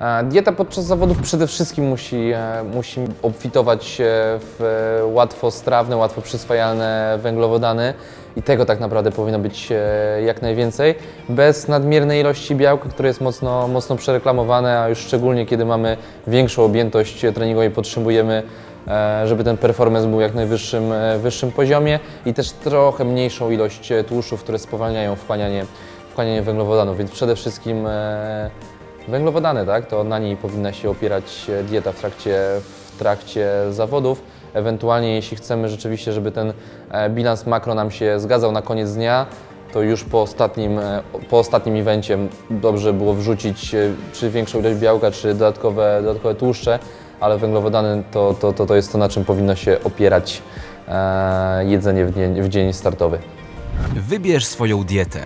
E, Dieta podczas zawodów przede wszystkim musi, e, musi obfitować w łatwo strawne, łatwo przyswajalne węglowodany i tego tak naprawdę powinno być e, jak najwięcej, bez nadmiernej ilości białka, które jest mocno, mocno przereklamowane, a już szczególnie kiedy mamy większą objętość treningową i potrzebujemy żeby ten performance był jak najwyższym wyższym poziomie i też trochę mniejszą ilość tłuszczów, które spowalniają wchłanianie, wchłanianie węglowodanów, więc przede wszystkim węglowodany, tak? To na niej powinna się opierać e, dieta w trakcie, w trakcie zawodów. Ewentualnie jeśli chcemy rzeczywiście, żeby ten e, bilans makro nam się zgadzał na koniec dnia, to już po ostatnim, e, po ostatnim evencie dobrze było wrzucić czy większą ilość białka, czy dodatkowe, dodatkowe tłuszcze, ale węglowodany to, to, to, to jest to, na czym powinno się opierać e, jedzenie w dzień, w dzień startowy. Wybierz swoją dietę.